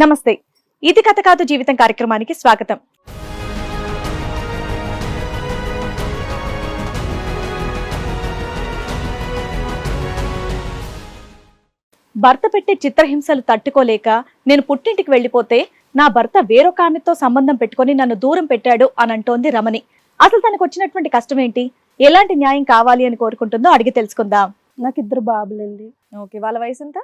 నమస్తే. ఇది కథ కాదు జీవితం కార్యక్రమానికి స్వాగతం. భర్త పెట్టే చిత్రహింసలు తట్టుకోలేక నేను పుట్టింటికి వెళ్ళిపోతే నా భర్త వేరొక ఆమెతో సంబంధం పెట్టుకొని నన్ను దూరం పెట్టాడు అని అంటోంది రమణి. అసలు తనకు వచ్చినటువంటి కష్టం ఏంటి ఎలాంటి న్యాయం కావాలి అని కోరుకుంటుందో అడిగి తెలుసుకుందాం. నాకు ఇద్దరు బాబులండి. ఓకే వాళ్ళ వయసు ఎంత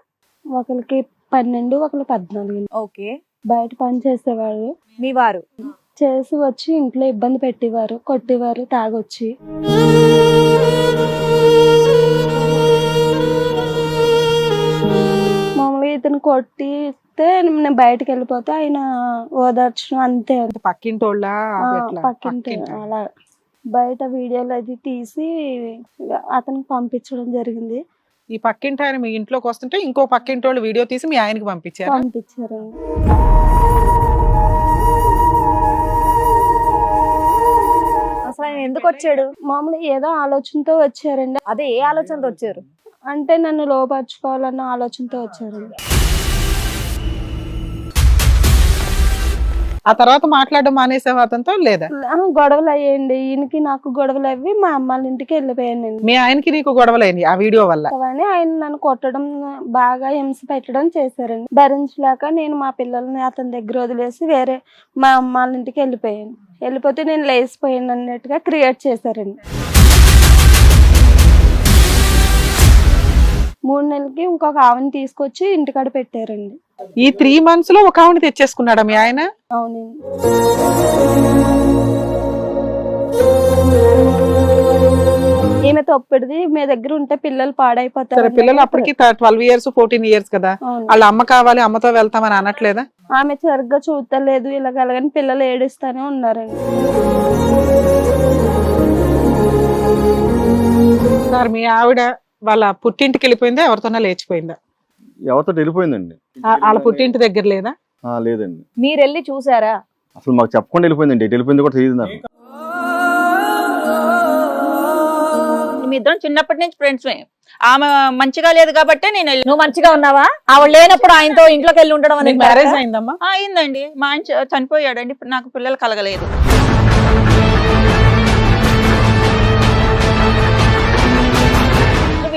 ఒకరికి పన్నెండు ఒకరికి పద్నాలుగు. ఓకే. బయట పని చేసేవారు మీ వారు? చేసి వచ్చి ఇంట్లో ఇబ్బంది పెట్టేవారు కొట్టేవారు తాగొచ్చి. మామూలుగా ఇతను కొట్టితే నేను బయటకు వెళ్ళిపోతే ఆయన ఓదార్చడం అంతే. పక్కింటోళ్ళ? పక్కింటి? అలా. బయట వీడియోలు అది తీసి అతనికి పంపించడం జరిగింది. ఈ పక్కింటి ఆయన మీ ఇంట్లోకి వస్తుంటే ఇంకో పక్కింటోళ్ళు వీడియో తీసి మీ ఆయనకి పంపించారు? పంపించారండి అసలు ఆయన ఎందుకు వచ్చాడు? మామూలుగా ఏదో ఆలోచనతో వచ్చారండి. అదే ఏ ఆలోచనతో వచ్చారు? అంటే నన్ను లోపరుచుకోవాలన్న ఆలోచనతో వచ్చారండి. ఆ తర్వాత మాట్లాడడం మానేసే అతనితో లేదా? గొడవలు అయ్యండి ఈయనకి నాకు గొడవలు అవి మా అమ్మాళ్ళ ఇంటికి వెళ్ళిపోయానండి. మీ ఆయనకి నీకు గొడవలేని ఆ వీడియో వల్ల? కానీ ఆయన నన్ను కొట్టడం బాగా హింస పెట్టడం చేశారండి. భరించలేక నేను మా పిల్లల్ని అతని దగ్గర వదిలేసి వేరే మా అమ్మాళ్ళ ఇంటికి వెళ్ళిపోయాను. వెళ్ళిపోతే నేను లేచిపోయాను అన్నట్టుగా క్రియేట్ చేశారండి. మూడు నెలలకి ఇంకొక ఆవిని తీసుకొచ్చి ఇంటికాడ పెట్టారండి. ఈ త్రీ మంత్స్లో ఒక ఆవిడ తెచ్చేసుకున్నాడా మీ ఆయన? అవునండి. ఈమె తొప్పిడిది మీ దగ్గర ఉంటే పిల్లలు సరే పాడైపోతారు పిల్లలు అప్పటికి ట్వెల్వ్ ఇయర్స్ ఫోర్టీన్ ఇయర్స్ కదా. అవును. వాళ్ళ అమ్మ కావాలి అమ్మతో వెళ్తామని అనట్లేదా? ఆమె సరిగ్గా చూడలేదు ఇలాగలగని పిల్లలు ఏడుస్తానే ఉన్నారండి. సార్ మీ ఆవిడ వాళ్ళ పుట్టింటికి వెళ్ళిపోయిందా? ఎవరితోనా లేచిపోయిందా? ఎవరితో వెళ్ళిపోయిందండి. ఆ- వాళ్ళ పుట్టింటి దగ్గర లేదా? ఆ, లేదండి. మీరు వెళ్ళి చూసారా? అసలు మాకు చెప్పకుండా వెళ్ళిపోయిందండి. ఎటు వెళ్ళిపోయింది కూడా తెలియదు నాకు. మీ ఇద్దరం చిన్నప్పటి నుంచి ఫ్రెండ్స్ ఆమె మంచిగా లేదు కాబట్టి నేను వెళ్ళి- నువ్వు మంచిగా ఉన్నావా? ఆవిడ లేనప్పుడు ఆయనతో ఇంట్లోకి వెళ్ళి ఉండడం అనేది మ్యారేజ్? అయిందమ్మా? ఆ, అయిందండి. మా ఆయన చ- చనిపోయాడండి. ఇప్పుడు నాకు పిల్లలు కలగలేదు.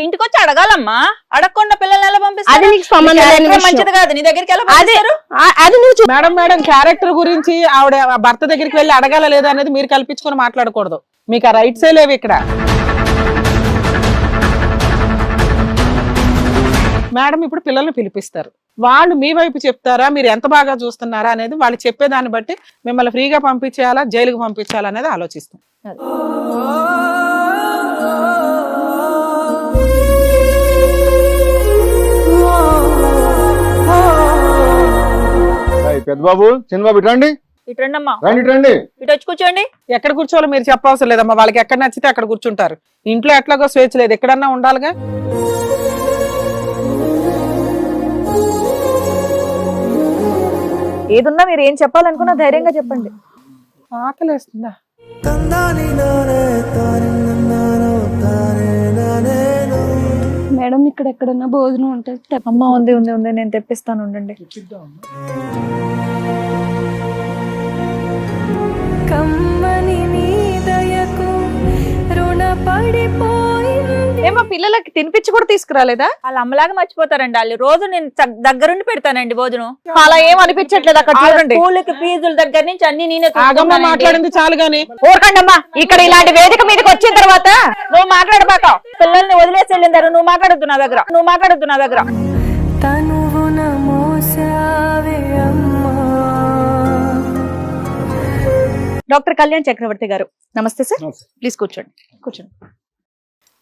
ఇంటికి వచ్చి అడగాలమ్మా. అడగకుండా పిల్లల్ని ఎలా అది పంపిస్తారు నీకు సంబంధం లేని క్యారెక్టర్ విషయం. మంచిది కాదు. నీ దగ్గరికి ఎలా అదే పంపిస్తారు? ఆ- అది నువ్వు చూ- మేడం మేడం క్యారెక్టర్ గురించి ఆవిడ భర్త దగ్గరికి వెళ్ళి అడగాల లేదా అనేది మీరు కల్పించుకొని మాట్లాడకూడదు. మీకు ఆ రైట్సే లేవు ఇక్కడ. మేడం ఇప్పుడు పిల్లల్ని పిలిపిస్తారు. వాళ్ళు మీ వైపు చెప్తారా? మీరు ఎంత బాగా చూస్తున్నారా అనేది వాళ్ళు చెప్పేదాన్ని బట్టి మిమ్మల్ని ఫ్రీగా పంపించేయాలా? జైలుకి పంపించాలా అనేది ఆలోచిస్తాం. పెద్ద బాబు చిన్న బాబు ఇటు రండి. ఇటు రండి అమ్మా రండి ఇటు రండి. ఇటు వచ్చి కూర్చోండి. ఎక్కడ కూర్చోవాలో మీరు చెప్పవసరం లేదమ్మా. వాళ్ళకి ఎక్కడ నచ్చితే అక్కడ కూర్చుంటారు. ఇంట్లో ఎట్లాగో స్వేచ్ఛ లేదు. ఎక్కడన్నా ఉండాలిగా? ఏదున్నా మీరు ఏం చెప్పాలనుకున్నా ధైర్యంగా చెప్పండి. ఆకలేస్తుందా? మేడం ఇక్కడ ఎక్కడన్నా భోజనం ఉంటే అమ్మ ఉంది ఉంది ఉంది నేను తెప్పిస్తాను ఉండండి. కమ్మని నీ దయకు రుణపడిపోయింది ఏమో పిల్లలకి తినిపించి కూడా తీసుకురాలేదా? వాళ్ళ అమ్మలాగా మర్చిపోతారండి. వాళ్ళు రోజు నేను చ- దగ్గరుండి పెడతానండి భోజనం. అలా ఏం అనిపించట్లేదు అక్కడ చూడండి. స్కూల్కి ఫీజుల దగ్గర నుంచి అన్ని నేనే ఆగమ్మ చూసుకుంటానండి. మాట్లాడింది చాలు గాని. ఊరకండమ్మా ఇక్కడ ఇలాంటి వేదిక మీదకి వచ్చిన తర్వాత నువ్వు మాట్లాడబాక. పిల్లల్ని వదిలేసి వెళ్ళిందారు నువ్వు మాట్లాడొద్దు నా దగ్గర. నువ్వు మాట్లాడొద్దు నా దగ్గర. తనువున మోసావే అమ్మా. డాక్టర్ కళ్యాణ్ చక్రవర్తి గారు. నమస్తే సార్. ప్లీజ్ కూర్చోండి. కూర్చోండి.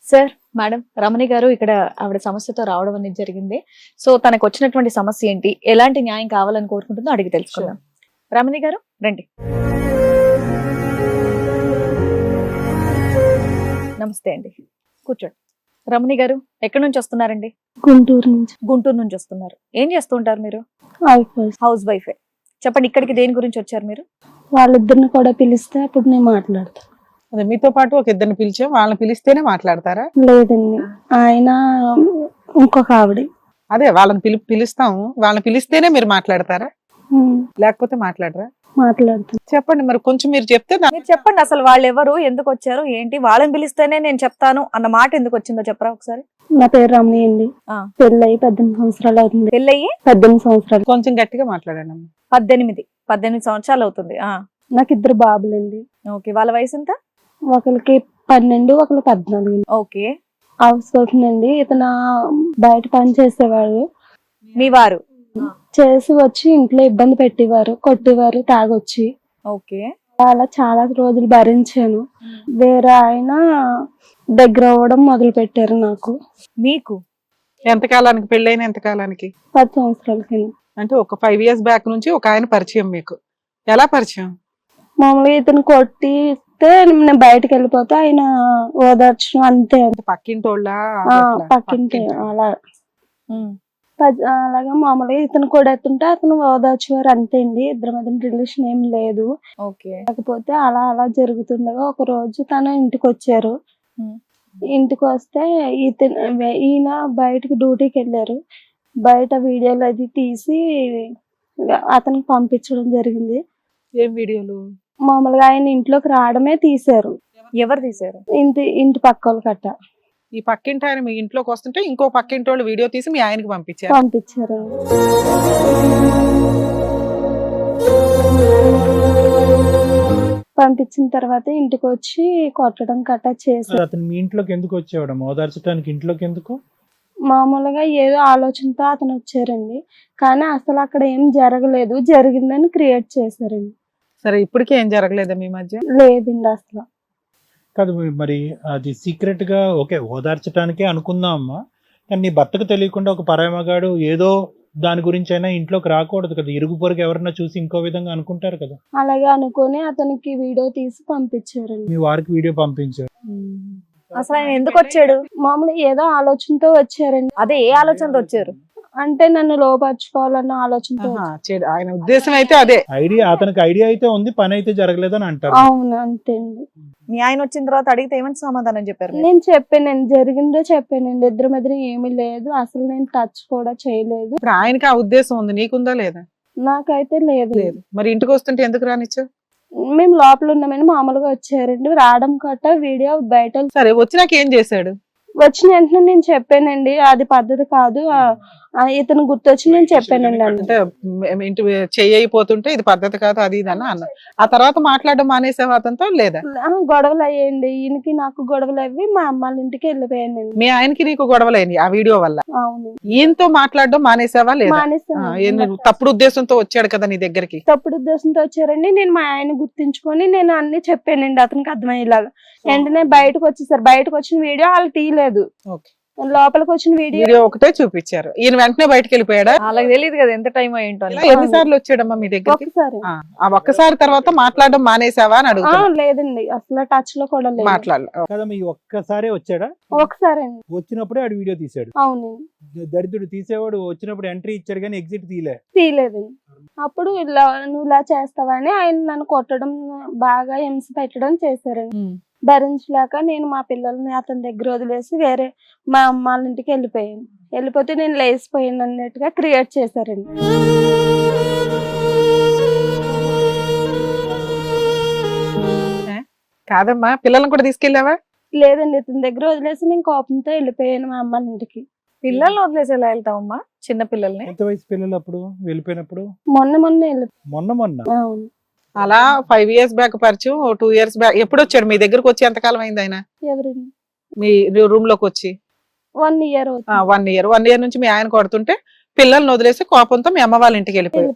సార్ మేడం రమణి గారు ఇక్కడ ఆవిడ సమస్యతో రావడం అనేది జరిగింది. సో తనకు వచ్చినటువంటి సమస్య ఏంటి? ఎలాంటి న్యాయం కావాలని కోరుకుంటుందో అడిగి తెలుసుకుందాం. రమణి గారు రండి. నమస్తే అండి. కూర్చోండి. రమణి గారు ఎక్కడి నుంచి వస్తున్నారండి? గుంటూరు నుంచి. గుంటూరు నుంచి వస్తున్నారు. ఏం చేస్తూ ఉంటారు మీరు? హౌస్ వైఫే చెప్పండి ఇక్కడికి దేని గురించి వచ్చారు మీరు? వాళ్ళిద్దరిని కూడా పిలిస్తే అప్పుడు నేను మాట్లాడతా. అదే మీతో పాటు ఒక ఇద్దరిని పిలిచాం. వాళ్ళని పిలిస్తేనే మాట్లాడతారా? లేదండి. ఆయన ఇంకొక ఆవిడ. అదే వాళ్ళని పిలి పిలుస్తాం. వాళ్ళని పిలిస్తేనే మీరు మాట్లాడతారా? లేకపోతే మాట్లాడరా? మాట్లాడుతాను చెప్పండి మరి కొంచెం మీరు చెప్తే మీరు చెప్పండి అసలు వాళ్ళు ఎవరు ఎందుకు వచ్చారు ఏంటి వాళ్ళని పిలిస్తేనే నేను చెప్తాను అన్న మాట ఎందుకు వచ్చిందో చెప్పరా ఒకసారి? నా పేరు రమణి అండి. ఆ. పెళ్ళయి పద్దెనిమిది సంవత్సరాలు అవుతుంది. పెళ్ళయి? పద్దెనిమిది సంవత్సరాలు. కొంచెం గట్టిగా మాట్లాడండి అమ్మ. పద్దెనిమిది. పద్దెనిమిది సంవత్సరాలు అవుతుంది. ఆ. నాకు ఇద్దరు బాబులండి. ఓకే. వాళ్ళ వయసు ఎంత? ఒకరికి పన్నెండు ఒకరు పద్నాలుగు. ఓకే. హౌస్ వైఫ్ అండి ఇతను బయట పని చేసేవాడు. మీ వారు? చేసి వచ్చి ఇంట్లో ఇబ్బంది పెట్టేవారు కొట్టేవారు తాగొచ్చి. ఓకే. అలా చాలా రోజులు భరించాను. వేరే ఆయన దగ్గర అవ్వడం మొదలు పెట్టారు నాకు. మీకు? ఎంత కాలానికి పెళ్ళైన ఎంత కాలానికి పది సంవత్సరాల కింద. అంటే ఒక ఫైవ్ ఇయర్స్ బ్యాక్ నుంచి ఒక ఆయన పరిచయం మీకు. ఎలా పరిచయం? మామూలుగా ఇతను కొట్టితే నేను బయటకు వెళ్ళిపోతే ఆయన ఓదార్చడం అంతే. పక్కింటోళ్ళ పక్కింటి అలా. అలాగా మామూలుగా ఇతను కూడా ఎత్తుంటే అతను ఓదార్చేవారు అంతే అండి ఇద్దరి మధ్య రిలేషన్ ఏం లేదు. కాకపోతే అలా అలా జరుగుతుండగా ఒక రోజు తను ఇంటికి వచ్చారు. ఇంటికి వస్తే ఇతను ఈయన బయటకు డ్యూటీకి వెళ్ళారు బయట వీడియోలు అది తీసి అతనికి పంపించడం జరిగింది. ఏం వీడియోలు? మామూలుగా ఆయన ఇంట్లోకి రావడమే తీశారు. ఎవరు తీశారు? ఇంటి ఇంటి పక్క కట్ట. ఈ పక్కింటి ఆయన మీ ఇంట్లోకి వస్తుంటే ఇంకో పక్కింటి వాళ్ళు వీడియో తీసి మీ ఆయనకి పంపించారు. పంపించారు. పంపించిన తర్వాత ఇంటికి వచ్చి కొట్టడం కట్ట చేశారు. అతను మీ ఇంట్లోకి ఎందుకు వచ్చేవాడు? ఓదార్చడానికి ఇంట్లోకి ఎందుకు? మామూలుగా ఏదో ఆలోచనతో అతను వచ్చారండి. కానీ అసలు అక్కడ ఏం జరగలేదు. జరిగిందని క్రియేట్ చేశారండి. సరే ఇప్పటికే ఏం జరగలేదా మీ మధ్య? లేదండి అసలు. కాదు మరి అది సీక్రెట్గా ఓకే ఓదార్చడానికే అనుకుందాం అమ్మా కానీ నీ భర్తకు తెలియకుండా ఒక పరామగాడు ఏదో దాని గురించి అయినా ఇంట్లోకి రాకూడదు కదా. ఇరుగు పొరుగు ఎవరన్నా చూసి ఇంకో విధంగా అనుకుంటారు కదా. అలాగే అనుకొని అతనికి వీడియో తీసి పంపించారండి. మీ వారికి వీడియో పంపించారు. అసలు ఆయన ఎందుకు వచ్చాడు? మామూలుగా ఏదో ఆలోచనతో వచ్చారండి. అదే ఏ ఆలోచనతో వచ్చారు? అంటే నన్ను లోపరుచుకోవాలన్న చెడు. ఆయన ఉద్దేశం అయితే అదే. ఐడియా అతనికి ఐడియా అయితే ఉంది పని అయితే జరగలేదని అంటారు. అవును అంతే అండి. మీ ఆయన వచ్చిన తర్వాత అడిగితే ఏమని సమాధానం చెప్పారు? నేను చెప్పానండి జరిగిందో చెప్పానండి ఇద్దరి మధ్య ఏమీ లేదు. అసలు నేను టచ్ కూడా చేయలేదు. ఇప్పుడు ఆయనకి ఆ ఉద్దేశం ఉంది. నీకుందా లేదా? నాకైతే లేదు. లేదు. మరి ఇంటికి వస్తుంటే ఎందుకు రానిచ్చు మేము లోపల ఉన్నామని మామూలుగా వచ్చారండి. రావడం కట్ట వీడియో బయట సరే వచ్చినాక ఏం చేశాడు? వచ్చిన వెంటనే నేను చెప్పానండి అది పద్ధతి కాదు. ఇతను గుర్తొచ్చి నేను చెప్పానండి అంటే ఇంటి చెయ్యిపోతుంటే ఇది పద్ధతి కాదు అది ఇది అని అన్న ఆ తర్వాత మాట్లాడడం మానేసావు అతనితో లేదా? గొడవలు అయ్యాయండి ఈయనకి నాకు గొడవలు అవి మా అమ్మాళ్ళ ఇంటికి వెళ్ళిపోయానండి. మీ ఆయనకి నీకు గొడవలైంది ఆ వీడియో వల్ల? అవును. ఈయనతో మాట్లాడడం మానేసావా లేదా? తప్పుడు ఉద్దేశంతో వచ్చాడు కదా నీ దగ్గరికి? తప్పుడు ఉద్దేశంతో వచ్చారండి. నేను మా ఆయన గుర్తించుకొని నేను అన్ని చెప్పానండి అతనికి అర్థమయ్యేలాగా. వెంటనే బయటకు వచ్చేసారు. బయటకు వచ్చిన వీడియో వాళ్ళు తీయలేదు. ఓకే. లోపలికి వచ్చిన వీడియో వీడియో ఒకటే చూపించారు. ఈయన వెంటనే బయటకు వెళ్ళిపోయాడా వాళ్ళకి తెలియదు కదా ఎంత టైం అని. ఇలా ఎన్నిసార్లు వచ్చాడమ్మా మీ దగ్గరికి? ఒకసారి ఆ, ఒక్కసారి తర్వాత మాట్లాడడం మానేసావా అని ఆ, అడుగుతా లేదండి. అసలు టచ్లో కూడా లేదు. మాట్లాడలే. కదా మీ ఒక్కసారే వచ్చాడా? ఒకసారి వచ్చినప్పుడే ఆడు వీడియో తీశాడు. అవును దరిద్రుడు తీసేవాడు వచ్చినప్పుడు ఎంట్రీ ఇచ్చాడు కానీ ఎగ్జిట్ తీయలే. తీయలేదండి. అప్పుడు ఇలా నువ్వు ఇలా చేస్తావని ఆయన నన్ను కొట్టడం బాగా హింస పెట్టడం చేశారండి. భరించలేక నేను మా పిల్లల్ని అతని దగ్గర వదిలేసి వేరే మా అమ్మ వాళ్ళ ఇంటికి వెళ్ళిపోయాను. వెళ్ళిపోతే నేను లేచిపోయాను అన్నట్టుగా క్రియేట్ చేశారండి. కాదమ్మా పిల్లల్ని కూడా తీసుకెళ్ళావా? లేదండి ఇతని దగ్గర వదిలేసి నేను కోపంతో వెళ్ళిపోయాను మా అమ్మ వాళ్ళ ఇంటికి. పిల్లల్ని వదిలేసి ఎలా వెళ్తావమ్మా చిన్న పిల్లల్ని? ఎంత వయసు పిల్లలు అప్పుడు? వెళ్ళిపోయినప్పుడు? మొన్న మొన్న వెళ్ళి మొన్న మొన్న? అవును. అలా ఫైవ్ ఇయర్స్ బ్యాక్ పరిచయం టూ ఇయర్స్ బ్యాక్ ఎప్పుడు వచ్చాడు మీ దగ్గరకు వచ్చి ఎంతకాలం అయింది ఆయన? ఎవరండి? మీ రూమ్లోకి వచ్చి? One year one year one year నుంచి మీ ఆయన కొడుతుంటే పిల్లల్ని వదిలేసి కోపంతో మీ అమ్మ వాళ్ళ ఇంటికి వెళ్ళిపోయాడు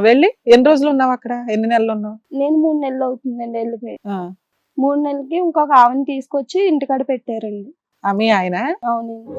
వెళ్ళి ఎన్ని రోజులు ఉన్నావు అక్కడ? ఎన్ని నెలలు ఉన్నావు? నేను మూడు నెలలు అవుతుందండి వెళ్ళిపోయి. మూడు నెలలకి ఇంకొక ఆవిని తీసుకొచ్చి ఇంటికాడ పెట్టారండి. ఆ, మీ ఆయన? అవునండి.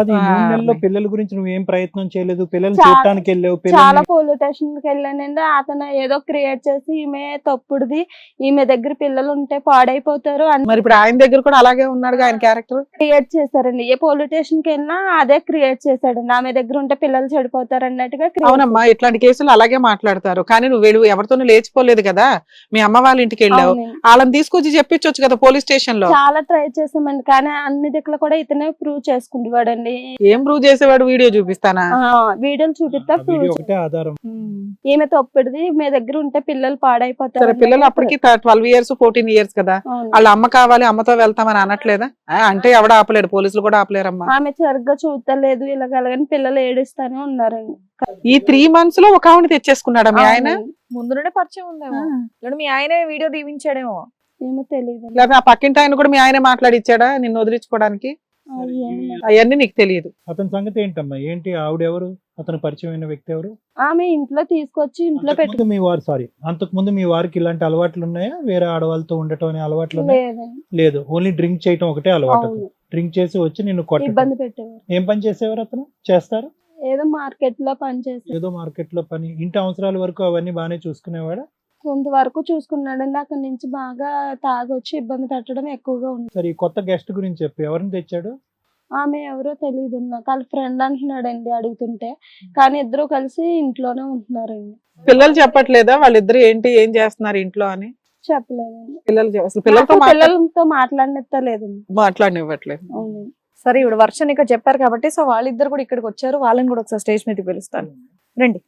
కాదు ఈ ఆ, మూడు నెలల్లో. పిల్లల గురించి నువ్వు ఏం ప్రయత్నం చేయలేదు? పిల్లల్ని చా- చూడటానికి వెళ్ళావు? చాలా పోలీస్ స్టేషన్కి వెళ్ళానండి. అతను ఏదో క్రియేట్ చేసి ఈమె తప్పుడుది. ఈమె దగ్గర పిల్లలు ఉంటే పాడైపోతారు. అని మరి ఇప్పుడు ఆయన దగ్గర కూడా అలాగే ఉన్నాడుగా ఆయన క్యారెక్టర్? క్రియేట్ చేశారండి. ఏ పోలీస్ స్టేషన్కి వెళ్ళినా అదే క్రియేట్ చేశాడండి. ఆమె దగ్గర ఉంటే పిల్లలు చెడిపోతారు అన్నట్టుగా అవునమ్మా ఇట్లాంటి కేసులు అలాగే మాట్లాడతారు. కానీ నువ్వు వెళ్ళు ఎవరితోనూ లేచిపోలేదు కదా? మీ అమ్మ వాళ్ళ ఇంటికి వెళ్ళావు. వాళ్ళని తీసుకొచ్చి చెప్పించవచ్చు కదా పోలీస్ స్టేషన్లో చాలా ట్రై చేసామండి కానీ అన్ని దిక్కులు కూడా ఇతనే ప్రూవ్ చేసుకుంటున్నాడండి. చూపిస్తాడండి ఏం ప్రూవ్ చేసేవాడు వీడియో చూపిస్తానా? ఆ, వీడియోలు చూపిస్తా ఆధారం. ఈమె తొప్పిడిది. మీ దగ్గర ఉంటే పిల్లలు సరే పాడైపోతారు పిల్లలు అప్పటికి ట్వెల్వ్ ఇయర్స్ ఫోర్టీన్ ఇయర్స్ కదా. వాళ్ళ అమ్మ కావాలి అమ్మతో వెళ్తామని అనట్లేదా? అంటే ఎవడ ఆపలేడు పోలీసులు కూడా ఆపలేరమ్మా. ఆమె సరిగ్గా చూస్తలేదు ఇలాగలగని పిల్లలు ఏడుస్తానే ఉన్నారండి. ఈ త్రీ మంత్స్లో ఒక ఆవిడ తెచ్చేసుకున్నాడా మీ ఆయన. ముందు నుండే పరిచయం ఉందేమో. మీ ఆయనే వీడియో దీవించాడేమో. ఏమో తెలియదు లేదా ఆ పక్కింటి ఆయన కూడా మీ ఆయన మాట్లాడిచ్చాడా నిన్ను వదిలించుకోవడానికి? అవన్నీ నీకు తెలియదు. అతని సంగతి ఏంటమ్మా? ఏంటి? ఆవిడెవరు? అతను పరిచయమైన వ్యక్తి ఎవరు? ఆమె ఇంట్లో తీసుకొచ్చి ఇంట్లో పెట్టు మీ వారు సారీ అంతకుముందు మీ వారికి ఇలాంటి అలవాట్లు ఉన్నాయా? వేరే ఆడవాళ్ళతో ఉండటం అనే అలవాట్లు లేదు. ఓన్లీ డ్రింక్ చేయటం ఒకటే అలవాటు డ్రింక్ చేసి వచ్చి నిన్ను ఇబ్బంది పెట్టేవారు. ఏం పని చేసేవారు అతను? చేస్తారు? ఏదో మార్కెట్లో పని చేసి ఏదో మార్కెట్లో పని. ఇంటి అవసరాల వరకు అవన్నీ బాగానే చూసుకునేవాడా? కొంతవరకు చూసుకున్నాడండి అక్కడి నుంచి బాగా తాగొచ్చి ఇబ్బంది పెట్టడం ఎక్కువగా ఉంది. సరే ఈ కొత్త గెస్ట్ గురించి చెప్పు. ఎవరిని తెచ్చాడు? ఆమె ఎవరో తెలియదు నాకు వాళ్ళ ఫ్రెండ్ అంటున్నాడండి అడుగుతుంటే. కానీ ఇద్దరు కలిసి ఇంట్లోనే ఉంటున్నారండి. పిల్లలు చెప్పట్లేదా? వాళ్ళిద్దరు ఏంటి ఏం చేస్తున్నారు ఇంట్లో అని? చెప్పలేదండి. పిల్లలు అసలు పిల్లలతో నాకు మాట్లా- పిల్లలతో మాట్లాడినెత్తలేదండి. మాట్లాడనివ్వట్లేదు. అవును. సరే ఇప్పుడు వర్షం ఇక్కడ చెప్పారు కాబట్టి సో వాళ్ళిద్దరు కూడా ఇక్కడికి వచ్చారు. వాళ్ళని కూడా ఒకసారి స్టేజ్ మీదకి పిలుస్తాను. రండి.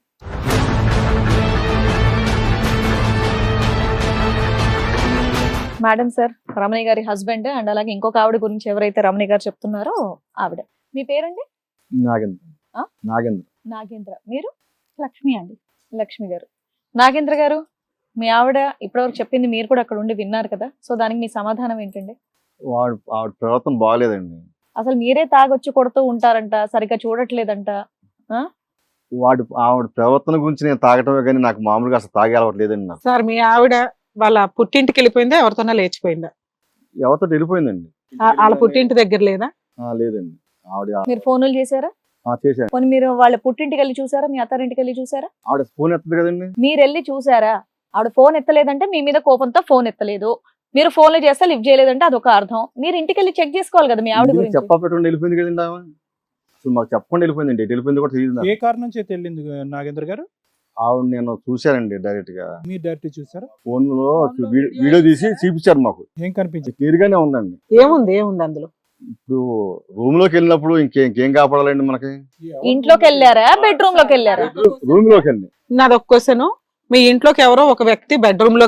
మేడం సార్ రమణి గారి హస్బెండ్ అండ్ అలాగే ఇంకొక ఆవిడ గురించి ఎవరైతే రమణి గారు చెప్తున్నారో ఆవిడ. మీ పేరండి? నాగేంద్ర? నాగేంద్ర. నాగేంద్ర. మీరు? లక్ష్మి అండి. లక్ష్మి గారు. నాగేంద్ర గారు మీ ఆవిడ ఇప్పటివరకు చెప్పింది మీరు కూడా అక్కడ ఉండి విన్నారు కదా? సో దానికి మీ సమాధానం ఏంటండి? వాడు ఆవిడ ప్రవర్తన బాగాలేదండి అసలు మీరే తాగొచ్చి కొడుతూ ఉంటారంట సరిగ్గా చూడట్లేదంట వాడు ఆవిడ ప్రవర్తన గురించి నేను తాగటమే కానీ నాకు మామూలుగా అసలు తాగే అలవాటు లేదండి నాకు. సార్ మీ ఆవిడ వాళ్ళ పుట్టింటికి వెళ్ళిపోయిందా ఎవరితోనా లేచిపోయిందా? ఎవరితో వెళ్ళిపోయిందండి. ఆ- వాళ్ళ పుట్టింటి దగ్గర లేదా? ఆ, లేదండి. ఆవిడ మీరు ఫోనులు చేశారా? ఆ, చేశాను. పోనీ మీరు వాళ్ళ పుట్టింటికి వెళ్ళి చూసారా? మీ అత్తారింటికి వెళ్ళి చూసారా? ఆవిడ ఫోన్ ఎత్తదు కదండి. మీరు వెళ్ళి చూసారా? ఆవిడ ఫోన్ ఎత్తలేదంటే మీ మీద కోపంతో ఫోన్ ఎత్తలేదు. మీరు ఫోన్లు చేస్తే లిఫ్ట్ చేయలేదంటే అదొక అర్థం. మీరు ఇంటికి వెళ్ళి చెక్ చేసుకోవాలి కదా మీ ఆవిడ గురించి. చెప్పా పెట్టకుండా వెళ్ళిపోయింది కదండి ఆమె అసలు మాకు చెప్పకుండా వెళ్ళిపోయిందండి. ఎటు వెళ్ళిపోయింది కూడా తెలియదు నాకు. ఏ కారణం చేతి వెళ్ళింది నాగేంద్ర గారు? ఆవిడ నేను చూశానండి డైరెక్ట్గా మీరు డైరెక్ట్ చూసారా? ఫోన్లో వీడియో తీసి చూపించారు మాకు. ఏం కనిపించింది క్లియర్ గానే ఉందండి. ఏముంది? ఏముంది అందులో? ఇప్పుడు రూమ్లోకి వెళ్ళినప్పుడు ఇంకేం ఇంకేం కాపాడాలండి మనకి? ఇంట్లోకి వెళ్ళారా? బెడ్రూమ్లోకి వెళ్ళారా? రూమ్లోకి వెళ్ళి. నాది ఒక క్వశ్చన్. మీ ఇంట్లోకి ఎవరో ఒక వ్యక్తి బెడ్రూమ్లో